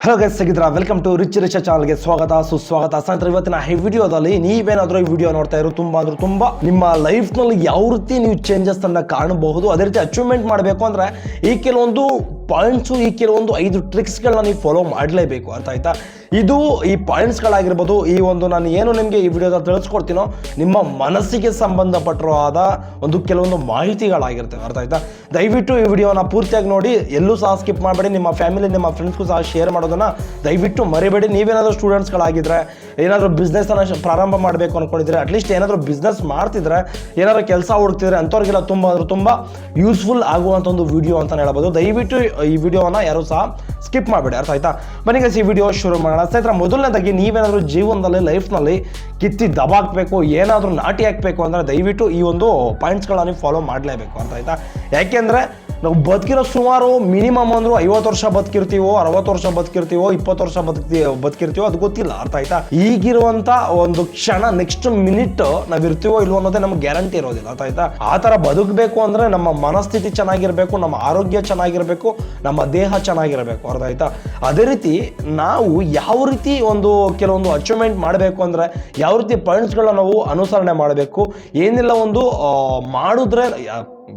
Hello guys ಸಿಗಿದ್ರ welcome to rich rich ಚಾನಲ್ಗೆ ಸ್ವಾಗತ, ಸುಸ್ವಾಗತ. ಸ್ನೇಹಿತರೆ, ಇವತ್ತಿನ ಈ ವಿಡಿಯೋದಲ್ಲಿ ನೀವೇನಾದ್ರೂ ಈ ವಿಡಿಯೋ ನೋಡ್ತಾ ಇರೋ ತುಂಬಾ ಅಂದ್ರೆ ತುಂಬಾ ನಿಮ್ಮ ಲೈಫ್ನಲ್ಲಿ ಯಾವ ರೀತಿ ನೀವು ಚೇಂಜಸ್ ಅನ್ನ ಕಾಣಬಹುದು, ಅದೇ ರೀತಿ ಅಚೀವ್ಮೆಂಟ್ ಮಾಡಬೇಕು ಅಂದ್ರೆ ಈ ಕೆಲವೊಂದು ಪಾಯಿಂಟ್ಸು ಈ ಕೆಲವೊಂದು ಐದು ಟ್ರಿಕ್ಸ್ಗಳನ್ನ ನೀವು ಫಾಲೋ ಮಾಡಲೇಬೇಕು, ಅರ್ಥ ಆಯ್ತಾ? ಇದು ಈ ಪಾಯಿಂಟ್ಸ್ಗಳಾಗಿರ್ಬೋದು, ಈ ಒಂದು ನಾನು ಏನು ನಿಮಗೆ ಈ ವಿಡಿಯೋದಲ್ಲಿ ತಿಳಿಸ್ಕೊಡ್ತೀನೋ, ನಿಮ್ಮ ಮನಸ್ಸಿಗೆ ಸಂಬಂಧಪಟ್ಟಿರೋದ ಒಂದು ಕೆಲವೊಂದು ಮಾಹಿತಿಗಳಾಗಿರ್ತವೆ, ಅರ್ಥ ಆಯ್ತಾ? ದಯವಿಟ್ಟು ಈ ವಿಡಿಯೋನ ಪೂರ್ತಿಯಾಗಿ ನೋಡಿ, ಎಲ್ಲೂ ಸಹ ಸ್ಕಿಪ್ ಮಾಡಬೇಡಿ, ನಿಮ್ಮ ಫ್ಯಾಮಿಲಿ ನಿಮ್ಮ ಫ್ರೆಂಡ್ಸ್ಗೂ ಸಹ ಶೇರ್ ಮಾಡೋದನ್ನು ದಯವಿಟ್ಟು ಮರಿಬೇಡಿ. ನೀವೇನಾದರೂ ಸ್ಟೂಡೆಂಟ್ಸ್ಗಳಾಗಿದ್ದರೆ ಏನಾದರೂ ಬಿಸ್ನೆಸ್ಸನ್ನು ಪ್ರಾರಂಭ ಮಾಡಬೇಕು ಅಂದ್ಕೊಂಡಿದ್ರೆ ಅಟ್ಲೀಸ್ಟ್ ಏನಾದರೂ ಬಿಸ್ನೆಸ್ ಮಾಡ್ತಿದ್ರೆ, ಏನಾದರೂ ಕೆಲಸ ಹುಡುಕ್ತಿದ್ರೆ, ಅಂಥವ್ರಿಗೆಲ್ಲ ತುಂಬ ಅಂದ್ರೆ ತುಂಬ ಯೂಸ್ಫುಲ್ ಆಗುವಂಥ ಒಂದು ವಿಡಿಯೋ ಅಂತ ಹೇಳ್ಬೋದು. ದಯವಿಟ್ಟು ಈ ವಿಡಿಯೋನ ಯಾರು ಸಹ ಸ್ಕಿಪ್ ಮಾಡಬೇಡಿ, ಅರ್ಥ ಆಯ್ತಾ? ಬನ್ನಿ ಈ ವಿಡಿಯೋ ಶುರು ಮಾಡೋಣ. ಸ್ನೇಹಿತರ, ಮೊದಲನೇದಾಗಿ ನೀವೇನಾದರೂ ಜೀವನದಲ್ಲಿ ಲೈಫ್ನಲ್ಲಿ ಕಿತ್ತಿ ದಬಾಕ್ಬೇಕು, ಏನಾದರೂ ನಾಟಿ ಹಾಕಬೇಕು ಅಂದರೆ ದಯವಿಟ್ಟು ಈ ಒಂದು ಪಾಯಿಂಟ್ಸ್ಗಳನ್ನ ನೀವು ಫಾಲೋ ಮಾಡಲೇಬೇಕು, ಅರ್ಥ ಆಯ್ತಾ? ಯಾಕೆಂದರೆ ನಾವು ಬದುಕಿರೋ ಸುಮಾರು ಮಿನಿಮಮ್ ಅಂದ್ರು ಐವತ್ತು ವರ್ಷ ಬದುಕಿರ್ತೀವೋ, ಅರವತ್ತು ವರ್ಷ ಬದುಕಿರ್ತೀವೋ, ಇಪ್ಪತ್ತು ವರ್ಷ ಬದುಕ್ತಿ, ಬದುಕಿರ್ತೀವೋ ಅದು ಗೊತ್ತಿಲ್ಲ, ಅರ್ಥ ಆಯ್ತಾ? ಈಗಿರುವಂತ ಒಂದು ಕ್ಷಣ ನೆಕ್ಸ್ಟ್ ಮಿನಿಟ್ ನಾವ್ ಇರ್ತೀವೋ ಇಲ್ವೋ ಅನ್ನೋದೇ ನಮ್ಗೆ ಗ್ಯಾರಂಟಿ ಇರೋದಿಲ್ಲ, ಅರ್ಥ ಆಯ್ತಾ? ಆ ತರ ಬದುಕಬೇಕು ಅಂದ್ರೆ ನಮ್ಮ ಮನಸ್ಥಿತಿ ಚೆನ್ನಾಗಿರ್ಬೇಕು, ನಮ್ಮ ಆರೋಗ್ಯ ಚೆನ್ನಾಗಿರ್ಬೇಕು, ನಮ್ಮ ದೇಹ ಚೆನ್ನಾಗಿರಬೇಕು, ಅರ್ಥ ಆಯ್ತಾ? ಅದೇ ರೀತಿ ನಾವು ಯಾವ ರೀತಿ ಒಂದು ಕೆಲವೊಂದು ಅಚೀವ್ಮೆಂಟ್ ಮಾಡಬೇಕು ಅಂದ್ರೆ, ಯಾವ ರೀತಿ ಪಾಯಿಂಟ್ಸ್ಗಳನ್ನ ನಾವು ಅನುಸರಣೆ ಮಾಡಬೇಕು, ಏನಿಲ್ಲ ಒಂದು ಮಾಡಿದ್ರೆ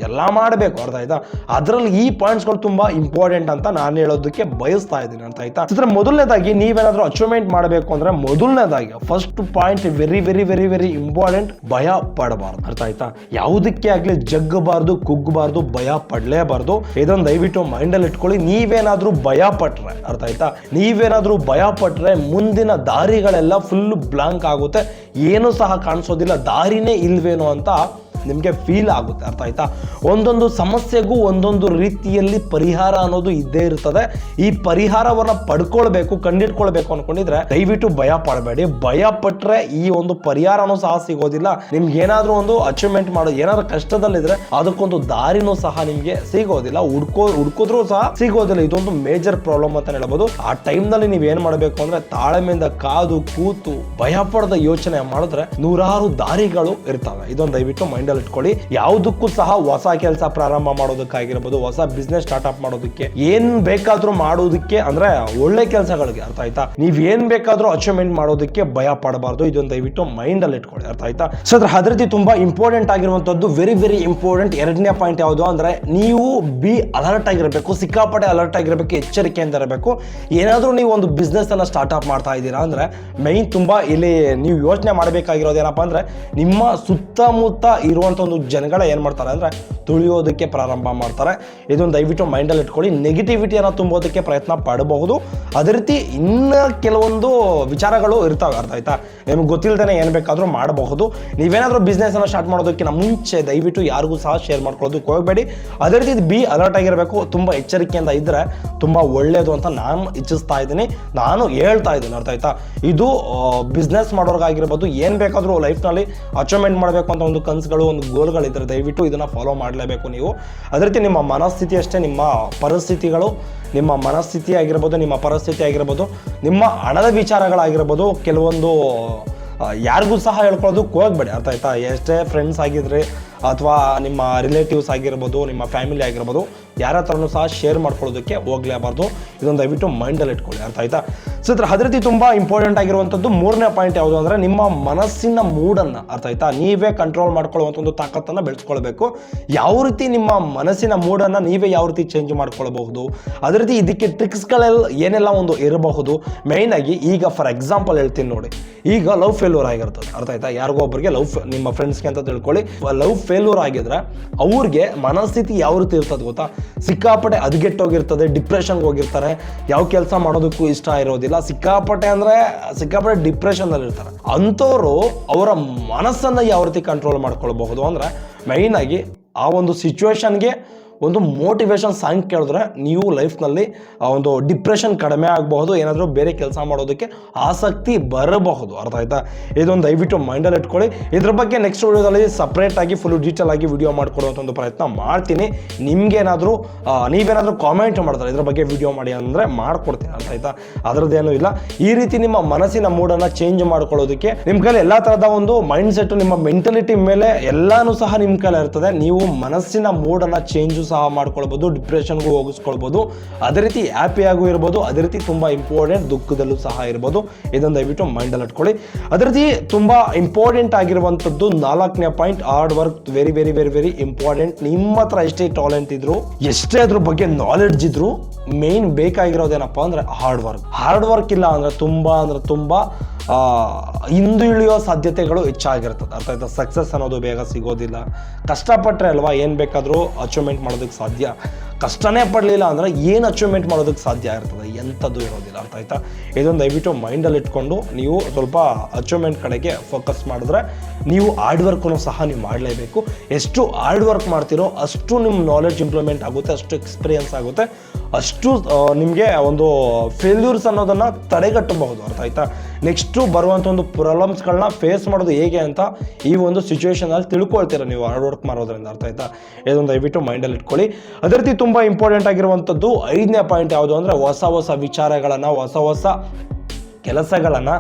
ಎಲ್ಲ ಮಾಡಬೇಕು ಅರ್ಥ ಆಯ್ತಾ? ಅದರಲ್ಲಿ ಈ ಪಾಯಿಂಟ್ಸ್ಗಳು ತುಂಬಾ ಇಂಪಾರ್ಟೆಂಟ್ ಅಂತ ನಾನು ಹೇಳೋದಕ್ಕೆ ಬಯಸ್ತಾ ಇದ್ದೀನಿ ಅಂತ ಆಯ್ತಾ? ಚಿತ್ರ ಮೊದಲನೇದಾಗಿ ನೀವೇನಾದರೂ ಅಚೀವ್ಮೆಂಟ್ ಮಾಡಬೇಕು ಅಂದ್ರೆ ಮೊದಲನೇದಾಗಿ first point very very very very important ಭಯ ಪಡಬಾರ್ದು, ಅರ್ಥ ಆಯ್ತಾ? ಯಾವುದಕ್ಕೆ ಆಗ್ಲಿ ಜಗ್ಗಬಾರ್ದು, ಕುಗ್ಗಬಾರ್ದು, ಭಯ ಪಡಲೇಬಾರ್ದು. ಇದೊಂದು ದಯವಿಟ್ಟು ಮೈಂಡಲ್ಲಿ ಇಟ್ಕೊಳ್ಳಿ. ನೀವೇನಾದ್ರೂ ಭಯ ಪಟ್ರೆ, ಅರ್ಥ ಆಯ್ತಾ? ನೀವೇನಾದ್ರೂ ಭಯ ಪಟ್ರೆ ಮುಂದಿನ ದಾರಿಗಳೆಲ್ಲ ಫುಲ್ ಬ್ಲಾಂಕ್ ಆಗುತ್ತೆ. ಏನು ಸಹ ಕಾಣಿಸೋದಿಲ್ಲ, ದಾರಿನೇ ಇಲ್ವೇನೋ ಅಂತ ನಿಮಗೆ ಫೀಲ್ ಆಗುತ್ತೆ, ಅರ್ಥ ಆಯ್ತಾ? ಒಂದೊಂದು ಸಮಸ್ಯೆಗೂ ಒಂದೊಂದು ರೀತಿಯಲ್ಲಿ ಪರಿಹಾರ ಅನ್ನೋದು ಇದ್ದೇ ಇರ್ತದೆ. ಈ ಪರಿಹಾರವನ್ನ ಪಡ್ಕೊಳ್ಬೇಕು ಕಂಡಿಟ್ಕೊಳ್ಬೇಕು ಅನ್ಕೊಂಡಿದ್ರೆ ದಯವಿಟ್ಟು ಭಯ ಪಡಬೇಡಿ. ಭಯ ಪಟ್ಟರೆ ಈ ಒಂದು ಪರಿಹಾರನೂ ಸಹ ಸಿಗೋದಿಲ್ಲ. ನಿಮ್ಗೆ ಏನಾದರೂ ಒಂದು ಅಚೀವ್ಮೆಂಟ್ ಮಾಡೋದು ಏನಾದ್ರು ಕಷ್ಟದಲ್ಲಿದ್ರೆ ಅದಕ್ಕೊಂದು ದಾರಿನೂ ಸಹ ನಿಮಗೆ ಸಿಗೋದಿಲ್ಲ. ಹುಡ್ಕೋ, ಹುಡ್ಕೋದ್ರೂ ಸಹ ಸಿಗೋದಿಲ್ಲ. ಇದೊಂದು ಮೇಜರ್ ಪ್ರಾಬ್ಲಮ್ ಅಂತ ಹೇಳ್ಬೋದು. ಆ ಟೈಮ್ನಲ್ಲಿ ನಲ್ಲಿ ನೀವ್ ಏನ್ ಮಾಡಬೇಕು ಅಂದ್ರೆ ತಾಳ್ಮೆಯಿಂದ ಕಾದು, ಕೂತು ಭಯ ಪಡೆದ ಯೋಚನೆ ಮಾಡಿದ್ರೆ ನೂರಾರು ದಾರಿಗಳು ಇರ್ತವೆ. ಇದೊಂದು ದಯವಿಟ್ಟು ಮೈಂಡಲ್ಲಿ ಇಟ್ಕೊಳ್ಳಿ ಯಾವುದಕ್ಕೂ ಸಹ ಹೊಸ ಕೆಲಸ ಪ್ರಾರಂಭ ಮಾಡೋದಕ್ಕಾಗಿರ್ಬೋದು, ಹೊಸ ಬಿಸ್ನೆಸ್ ಸ್ಟಾರ್ಟ್ಅಪ್ ಮಾಡೋದಕ್ಕೆ. ಏನ್ ಬೇಕಾದ್ರೂ ಮಾಡೋದಕ್ಕೆ ಅಂದ್ರೆ ಒಳ್ಳೆ ಕೆಲಸಗಳಿಗೆ, ಅರ್ಥ ಆಯ್ತಾ? ನೀವ್ ಏನ್ ಬೇಕಾದ್ರೂ ಅಚೀವ್ಮೆಂಟ್ ಮಾಡೋದಕ್ಕೆ ಭಯ ಪಡಬಾರ್ದು. ಇದೊಂದು ದಯವಿಟ್ಟು ಮೈಂಡ್ ಅಲ್ಲಿ ಇಟ್ಕೊಳ್ಳಿ, ಅರ್ಥ ಆಯ್ತಾ? ಸೊ ಅದ್ರ ಅದ್ರ ತುಂಬಾ ಇಂಪಾರ್ಟೆಂಟ್ ಆಗಿರುವಂತದ್ದು ವೆರಿ ವೆರಿ ಇಂಪಾರ್ಟೆಂಟ್ ಎರಡನೇ ಪಾಯಿಂಟ್ ಯಾವುದು ಅಂದ್ರೆ ನೀವು ಬಿ ಅಲರ್ಟ್ ಆಗಿರಬೇಕು, ಸಿಕ್ಕಾಪಟ್ಟೆ ಅಲರ್ಟ್ ಆಗಿರಬೇಕು ಎಚ್ಚರಿಕೆಯಿಂದ ಇರಬೇಕು. ಏನಾದ್ರೂ ನೀವು ಒಂದು ಬಿಸ್ನೆಸ್ ಅನ್ನ ಸ್ಟಾರ್ಟ್ಅಪ್ ಮಾಡ್ತಾ ಇದ್ದೀರಾ ಅಂದ್ರೆ ಮೈನ್ ತುಂಬಾ ಇಲ್ಲಿ ನೀವು ಯೋಚನೆ ಮಾಡಬೇಕಾಗಿರೋದು ಏನಪ್ಪಾ ಅಂದ್ರೆ, ನಿಮ್ಮ ಸುತ್ತಮುತ್ತ ಇರುವಂತ ಒಂದು ಜನಗಳ ಏನು ಮಾಡ್ತಾರೆ ಅಂದರೆ ತುಳಿಯೋದಕ್ಕೆ ಪ್ರಾರಂಭ ಮಾಡ್ತಾರೆ. ಇದೊಂದು ದಯವಿಟ್ಟು ಮೈಂಡಲ್ಲಿ ಇಟ್ಕೊಳ್ಳಿ. ನೆಗೆಟಿವಿಟಿಯನ್ನು ತುಂಬೋದಕ್ಕೆ ಪ್ರಯತ್ನ ಪಡಬಹುದು. ಅದೇ ರೀತಿ ಇನ್ನು ಕೆಲವೊಂದು ವಿಚಾರಗಳು ಇರ್ತಾವೆ, ಅರ್ಥ ಆಯ್ತಾ? ನಿಮ್ಗೆ ಗೊತ್ತಿಲ್ಲದೇ ಏನು ಬೇಕಾದರೂ ಮಾಡಬಹುದು. ನೀವೇನಾದರೂ ಬಿಸ್ನೆಸ್ಸನ್ನು ಸ್ಟಾರ್ಟ್ ಮಾಡೋದಕ್ಕಿಂತ ಮುಂಚೆ ದಯವಿಟ್ಟು ಯಾರಿಗೂ ಸಹ ಶೇರ್ ಮಾಡ್ಕೊಳ್ಳೋದಕ್ಕೆ ಹೋಗಬೇಡಿ. ಅದೇ ರೀತಿ ಬಿ ಅಲರ್ಟ್ ಆಗಿರಬೇಕು. ತುಂಬ ಎಚ್ಚರಿಕೆಯಿಂದ ಇದ್ದರೆ ತುಂಬ ಒಳ್ಳೆಯದು ಅಂತ ನಾನು ಇಚ್ಛಿಸ್ತಾ ಇದ್ದೀನಿ. ನಾನು ಹೇಳ್ತಾ ಇದ್ದೀನಿ, ಅರ್ಥ ಆಯ್ತಾ? ಇದು ಬಿಸ್ನೆಸ್ ಮಾಡೋರ್ಗಾಗಿರ್ಬೋದು, ಏನು ಬೇಕಾದರೂ ಲೈಫ್ನಲ್ಲಿ ಅಚೀವ್ಮೆಂಟ್ ಮಾಡಬೇಕು ಅಂತ ಒಂದು ಕನಸುಗಳು ಒಂದು ಗೋಲ್ಗಳಿದ್ರೆ ದಯವಿಟ್ಟು ಇದನ್ನು ಫಾಲೋ ಮಾಡಲೇಬೇಕು ನೀವು. ಅದೇ ರೀತಿ ನಿಮ್ಮ ಮನಸ್ಥಿತಿ ಅಷ್ಟೇ, ನಿಮ್ಮ ಪರಿಸ್ಥಿತಿಗಳು, ನಿಮ್ಮ ಮನಸ್ಥಿತಿ ಆಗಿರ್ಬೋದು, ನಿಮ್ಮ ಪರಿಸ್ಥಿತಿ ಆಗಿರ್ಬೋದು, ನಿಮ್ಮ ಹಣದ ವಿಚಾರಗಳಾಗಿರ್ಬೋದು, ಕೆಲವೊಂದು ಯಾರಿಗೂ ಸಹ ಹೇಳ್ಕೊಳ್ಳೋದಕ್ಕೆ ಹೋಗ್ಬೇಡಿ ಅರ್ಥ ಆಯ್ತಾ? ಎಷ್ಟೇ ಫ್ರೆಂಡ್ಸ್ ಆಗಿದ್ರೆ, ಅಥವಾ ನಿಮ್ಮ ರಿಲೇಟಿವ್ಸ್ ಆಗಿರ್ಬೋದು, ನಿಮ್ಮ ಫ್ಯಾಮಿಲಿ ಆಗಿರ್ಬೋದು ಯಾರ ಹತ್ರನೂ ಸಹ ಶೇರ್ ಮಾಡ್ಕೊಳ್ಳೋದಕ್ಕೆ ಹೋಗ್ಲೇಬಾರ್ದು. ಇದೊಂದು ದಯವಿಟ್ಟು ಮೈಂಡಲ್ಲಿ ಇಟ್ಕೊಳ್ಳಿ ಅಂತ ಆಯ್ತಾ? ಸೊ ಇದ್ರ ಅದೇ ರೀತಿ ತುಂಬ ಇಂಪಾರ್ಟೆಂಟ್ ಆಗಿರುವಂಥದ್ದು ಮೂರನೇ ಪಾಯಿಂಟ್ ಯಾವುದು ಅಂದರೆ ನಿಮ್ಮ ಮನಸ್ಸಿನ ಮೂಡನ್ನು ಅರ್ಥ ಆಯ್ತಾ? ನೀವೇ ಕಂಟ್ರೋಲ್ ಮಾಡ್ಕೊಳ್ಳುವಂಥ ಒಂದು ತಾಕತ್ತನ್ನು ಬೆಳೆಸ್ಕೊಳ್ಬೇಕು. ಯಾವ ರೀತಿ ನಿಮ್ಮ ಮನಸ್ಸಿನ ಮೂಡನ್ನು ನೀವೇ ಯಾವ ರೀತಿ ಚೇಂಜ್ ಮಾಡ್ಕೊಳ್ಬಹುದು? ಅದೇ ರೀತಿ ಇದಕ್ಕೆ ಟ್ರಿಕ್ಸ್ಗಳೆಲ್ಲ ಏನೆಲ್ಲ ಒಂದು ಇರಬಹುದು? ಮೇಯ್ನ್ ಆಗಿ ಈಗ ಫಾರ್ ಎಕ್ಸಾಂಪಲ್ ಹೇಳ್ತೀನಿ ನೋಡಿ. ಈಗ ಲವ್ ಫೇಲ್ಯೂರ್ ಆಗಿರ್ತದೆ, ಅರ್ಥ ಆಯ್ತಾ? ಯಾರಿಗೋ ಒಬ್ಬರಿಗೆ ಲವ್ ನಿಮ್ಮ ಫ್ರೆಂಡ್ಸ್ಗೆ ಅಂತ ತಿಳ್ಕೊಳ್ಳಿ. ಲವ್ ಫೇಲ್ಯೂರ್ ಆಗಿದ್ರೆ ಅವ್ರಿಗೆ ಮನಸ್ಥಿತಿ ಯಾವ ರೀತಿ ಇರ್ತದೆ ಗೊತ್ತಾ? ಸಿಕ್ಕಾಪಟ್ಟೆ ಹದಗೆಟ್ಟೋಗಿರ್ತದೆ ಡಿಪ್ರೆಷನ್ಗೆ ಹೋಗಿರ್ತಾರೆ. ಯಾವ ಕೆಲಸ ಮಾಡೋದಕ್ಕೂ ಇಷ್ಟ ಇರೋದಿಲ್ಲ. ಸಿಕ್ಕಾಪಟ್ಟೆ ಅಂದರೆ, ಸಿಕ್ಕಾಪಟ್ಟೆ ಡಿಪ್ರೆಷನ್ನಲ್ಲಿ ಇರ್ತಾರೆ ಅಂಥವ್ರು ಅವರ ಮನಸ್ಸನ್ನು ಯಾವ ರೀತಿ ಕಂಟ್ರೋಲ್ ಮಾಡ್ಕೊಳ್ಬಹುದು ಅಂದರೆ ಮೈನಾಗಿ ಆ ಒಂದು ಸಿಚುವೇಶನ್ಗೆ ಒಂದು ಮೋಟಿವೇಶನ್ ಸಾಂಗ್ ಕೇಳಿದ್ರೆ ನೀವು ಲೈಫ್ನಲ್ಲಿ ಒಂದು ಡಿಪ್ರೆಷನ್ ಕಡಿಮೆ ಆಗಬಹುದು, ಏನಾದರೂ ಬೇರೆ ಕೆಲಸ ಮಾಡೋದಕ್ಕೆ ಆಸಕ್ತಿ ಬರಬಹುದು. ಅರ್ಥ ಆಯ್ತಾ? ಇದೊಂದು ದಯವಿಟ್ಟು ಮೈಂಡಲ್ಲಿ ಇಟ್ಕೊಳ್ಳಿ. ಇದ್ರ ಬಗ್ಗೆ ನೆಕ್ಸ್ಟ್ ವಿಡಿಯೋದಲ್ಲಿ ಸಪ್ರೇಟಾಗಿ ಫುಲ್ ಡೀಟೇಲ್ ಆಗಿ ವಿಡಿಯೋ ಮಾಡಿಕೊಡುವಂಥ ಒಂದು ಪ್ರಯತ್ನ ಮಾಡ್ತೀನಿ. ನಿಮ್ಗೇನಾದರೂ ನೀವೇನಾದರೂ ಕಾಮೆಂಟ್ ಮಾಡ್ತಾರೆ ಇದ್ರ ಬಗ್ಗೆ ವಿಡಿಯೋ ಮಾಡಿ ಅಂದರೆ ಮಾಡ್ಕೊಡ್ತೀನಿ. ಅರ್ಥ ಆಯ್ತಾ? ಅದರದ್ದೇನೂ ಇಲ್ಲ. ಈ ರೀತಿ ನಿಮ್ಮ ಮನಸ್ಸಿನ ಮೂಡನ್ನು ಚೇಂಜ್ ಮಾಡ್ಕೊಳ್ಳೋದಕ್ಕೆ ನಿಮ್ಮ ಕೈಲಿ ಎಲ್ಲ ಥರದ ಒಂದು ಮೈಂಡ್ ಸೆಟ್ ನಿಮ್ಮ ಮೆಂಟಲಿಟಿ ಮೇಲೆ ಎಲ್ಲಾನು ಸಹ ನಿಮ್ಮ ಕೈಲಿ ಇರ್ತದೆ. ನೀವು ಮನಸ್ಸಿನ ಮೂಡನ್ನು ಚೇಂಜು ಸಹ ಮಾಡ್ಕೊಳ್ಬೋದು ಡಿಪ್ರೆಷನ್ಗೂ ಹೋಗಿಸ್ಕೊಳ್ಬೋದು. ಅದೇ ರೀತಿ ಹ್ಯಾಪಿಯಾಗೂ ಇರ್ಬೋದು, ಅದೇ ರೀತಿ ತುಂಬ ಇಂಪಾರ್ಟೆಂಟ್ ದುಃಖದಲ್ಲೂ ಸಹ ಇರ್ಬೋದು. ಇದನ್ನು ದಯವಿಟ್ಟು ಮೈಂಡಲ್ಲಿ ಇಟ್ಕೊಳ್ಳಿ. ಅದೇ ರೀತಿ ತುಂಬ ಇಂಪಾರ್ಟೆಂಟ್ ಆಗಿರುವಂಥದ್ದು ನಾಲ್ಕನೇ point hard work very very very very important ನಿಮ್ಮ ಹತ್ರ ಎಷ್ಟೇ ಟಾಲೆಂಟ್ ಇದ್ರು, ಎಷ್ಟೇ ಅದ್ರ ಬಗ್ಗೆ ನಾಲೆಡ್ಜ್ ಇದ್ರು ಮೇನ್ ಬೇಕಾಗಿರೋದೇನಪ್ಪ ಅಂದ್ರೆ ಹಾರ್ಡ್ ವರ್ಕ್ ಹಾರ್ಡ್ ವರ್ಕ್ ಇಲ್ಲ ಅಂದ್ರೆ ತುಂಬಾ ಅಂದ್ರೆ ತುಂಬಾ ಆ, ಹಿಂದು ಇಳಿಯೋ ಸಾಧ್ಯತೆಗಳು ಹೆಚ್ಚಾಗಿರ್ತದೆ. ಅರ್ಥ ಆಯ್ತಾ? ಸಕ್ಸಸ್ ಅನ್ನೋದು ಬೇಗ ಸಿಗೋದಿಲ್ಲ. ಕಷ್ಟಪಟ್ಟರೆ ಅಲ್ವಾ ಏನು ಬೇಕಾದರೂ ಅಚೀವ್ಮೆಂಟ್ ಮಾಡೋದಕ್ಕೆ ಸಾಧ್ಯ. ಕಷ್ಟನೇ ಪಡಲಿಲ್ಲ ಅಂದರೆ ಏನು ಅಚೀವ್ಮೆಂಟ್ ಮಾಡೋದಕ್ಕೆ ಸಾಧ್ಯ ಇರ್ತದೆ? ಎಂಥದ್ದು ಇರೋದಿಲ್ಲ. ಅರ್ಥ ಆಯ್ತಾ? ಇದೊಂದು ದಯವಿಟ್ಟು ಮೈಂಡಲ್ಲಿ ಇಟ್ಕೊಂಡು ನೀವು ಸ್ವಲ್ಪ ಅಚೀವ್ಮೆಂಟ್ ಕಡೆಗೆ ಫೋಕಸ್ ಮಾಡಿದ್ರೆ ನೀವು ಹಾರ್ಡ್ ವರ್ಕನ್ನು ಸಹ ನೀವು ಮಾಡಲೇಬೇಕು. ಎಷ್ಟು ಹಾರ್ಡ್ ವರ್ಕ್ ಮಾಡ್ತೀರೋ ಅಷ್ಟು ನಿಮ್ಮ ನಾಲೆಡ್ಜ್ ಇಂಪ್ಲಿಮೆಂಟ್ ಆಗುತ್ತೆ ಅಷ್ಟು ಎಕ್ಸ್ಪೀರಿಯನ್ಸ್ ಆಗುತ್ತೆ. ಅಷ್ಟು ನಿಮಗೆ ಒಂದು ಫೇಲ್ಯೂರ್ಸ್ ಅನ್ನೋದನ್ನು ತಡೆಗಟ್ಟಬಹುದು ಅರ್ಥ ಆಯ್ತಾ? ನೆಕ್ಸ್ಟು ಬರುವಂಥ ಒಂದು ಪ್ರಾಬ್ಲಮ್ಸ್ಗಳನ್ನ ಫೇಸ್ ಮಾಡೋದು ಹೇಗೆ ಅಂತ ಈ ಒಂದು ಸಿಚುವೇಶನಲ್ಲಿ ತಿಳ್ಕೊಳ್ತೀರ ನೀವು ಹಾರ್ಡ್ ವರ್ಕ್ ಮಾಡೋದ್ರಿಂದ ಅರ್ಥ ಆಯ್ತಾ? ಇದೊಂದು ದಯವಿಟ್ಟು ಮೈಂಡಲ್ಲಿ ಇಟ್ಕೊಳ್ಳಿ. ಅದೇ ರೀತಿ ತುಂಬ ಇಂಪಾರ್ಟೆಂಟ್ ಆಗಿರುವಂಥದ್ದು ಐದನೇ ಪಾಯಿಂಟ್ ಯಾವುದು ಅಂದರೆ ಹೊಸ ಹೊಸ ವಿಚಾರಗಳನ್ನು, ಹೊಸ ಹೊಸ ಕೆಲಸಗಳನ್ನು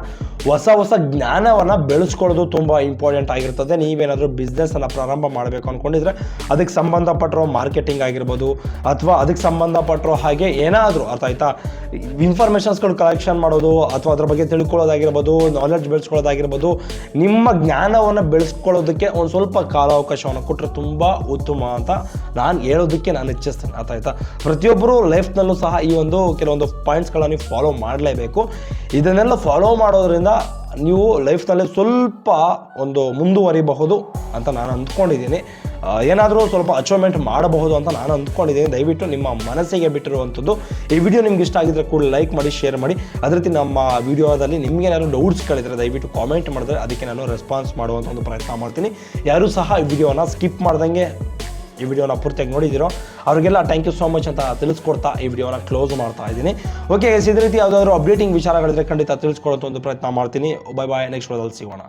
ಹೊಸ ಹೊಸ ಜ್ಞಾನವನ್ನು ಬೆಳೆಸ್ಕೊಳ್ಳೋದು ತುಂಬ ಇಂಪಾರ್ಟೆಂಟ್ ಆಗಿರ್ತದೆ. ನೀವೇನಾದರೂ ಬಿಸ್ನೆಸ್ಸನ್ನು ಪ್ರಾರಂಭ ಮಾಡಬೇಕು ಅಂದ್ಕೊಂಡಿದ್ರೆ ಅದಕ್ಕೆ ಸಂಬಂಧಪಟ್ಟರೋ ಮಾರ್ಕೆಟಿಂಗ್ ಆಗಿರ್ಬೋದು ಅಥವಾ ಅದಕ್ಕೆ ಸಂಬಂಧಪಟ್ಟಿರೋ ಹಾಗೆ ಏನಾದರೂ ಅರ್ಥ ಆಯ್ತಾ? ಇನ್ಫಾರ್ಮೇಷನ್ಸ್ಗಳು ಕಲೆಕ್ಷನ್ ಮಾಡೋದು ಅಥವಾ ಅದ್ರ ಬಗ್ಗೆ ತಿಳ್ಕೊಳ್ಳೋದಾಗಿರ್ಬೋದು ನಾಲೆಡ್ಜ್ ಬೆಳೆಸ್ಕೊಳ್ಳೋದಾಗಿರ್ಬೋದು, ನಿಮ್ಮ ಜ್ಞಾನವನ್ನು ಬೆಳೆಸ್ಕೊಳ್ಳೋದಕ್ಕೆ ಒಂದು ಸ್ವಲ್ಪ ಕಾಲಾವಕಾಶವನ್ನು ಕೊಟ್ಟರೆ ತುಂಬ ಉತ್ತಮ ಅಂತ ನಾನು ಹೇಳೋದಕ್ಕೆ ನಾನು ಇಚ್ಛಿಸ್ತೇನೆ. ಅರ್ಥ ಆಯ್ತಾ? ಪ್ರತಿಯೊಬ್ಬರು ಲೈಫ್ನಲ್ಲೂ ಸಹ ಈ ಒಂದು ಕೆಲವೊಂದು ಪಾಯಿಂಟ್ಸ್ಗಳನ್ನು ಫಾಲೋ ಮಾಡಲೇಬೇಕು. ಇದನ್ನೆಲ್ಲ ಫಾಲೋ ಮಾಡೋದ್ರಿಂದ ನೀವು ಲೈಫ್ನಲ್ಲಿ ಸ್ವಲ್ಪ ಒಂದು ಮುಂದುವರಿಬಹುದು ಅಂತ ನಾನು ಅಂದ್ಕೊಂಡಿದ್ದೀನಿ. ಏನಾದರೂ ಸ್ವಲ್ಪ ಅಚೀವ್ಮೆಂಟ್ ಮಾಡಬಹುದು ಅಂತ ನಾನು ಅಂದ್ಕೊಂಡಿದ್ದೀನಿ. ದಯವಿಟ್ಟು ನಿಮ್ಮ ಮನಸ್ಸಿಗೆ ಬಿಟ್ಟಿರುವಂಥದ್ದು. ಈ ವಿಡಿಯೋ ನಿಮ್ಗೆ ಇಷ್ಟ ಆಗಿದ್ರೆ ಕೂಡ ಲೈಕ್ ಮಾಡಿ ಶೇರ್ ಮಾಡಿ. ಅದೇ ರೀತಿ ನಮ್ಮ ವಿಡಿಯೋದಲ್ಲಿ ನಿಮಗೇನಾದ್ರು ಡೌಟ್ಸ್ ಡೌಟ್ಸ್ಗಳಿದ್ರೆ ದಯವಿಟ್ಟು ಕಾಮೆಂಟ್ ಮಾಡಿದ್ರೆ ಅದಕ್ಕೆ ನಾನು ರೆಸ್ಪಾನ್ಸ್ ಮಾಡುವಂಥ ಒಂದು ಪ್ರಯತ್ನ ಮಾಡ್ತೀನಿ. ಯಾರೂ ಸಹ ಈ ವಿಡಿಯೋನ ಸ್ಕಿಪ್ ಮಾಡ್ದಂಗೆ ಈ ವಿಡಿಯೋನ ಪೂರ್ತಿಯಾಗಿ ನೋಡಿದಿರೋ ಅವರಿಗೆಲ್ಲ ಥ್ಯಾಂಕ್ ಯು ಸೋ ಮಚ್ ಅಂತ ತಿಳಿಸ್ಕೊಡ್ತಾ ಈ ವಿಡಿಯೋನ ಕ್ಲೋಸ್ ಮಾಡ್ತಾ ಇದ್ದೀನಿ. ಓಕೆ ಇದೇ ರೀತಿ ಯಾವುದಾದ್ರು ಅಪ್ಡೇಟಿಂಗ್ ವಿಚಾರಗಳಿದ್ರೆ ಖಂಡಿತ ತಿಳಿಸ್ಕೊಡೋಂಥ ಒಂದು ಪ್ರಯತ್ನ ಮಾಡ್ತೀನಿ. ಬೈ ಬಾಯ್ ನೆಕ್ಸ್ಟ್ ವಿಡಿಯೋದಲ್ಲಿ ಸಿಗೋಣ.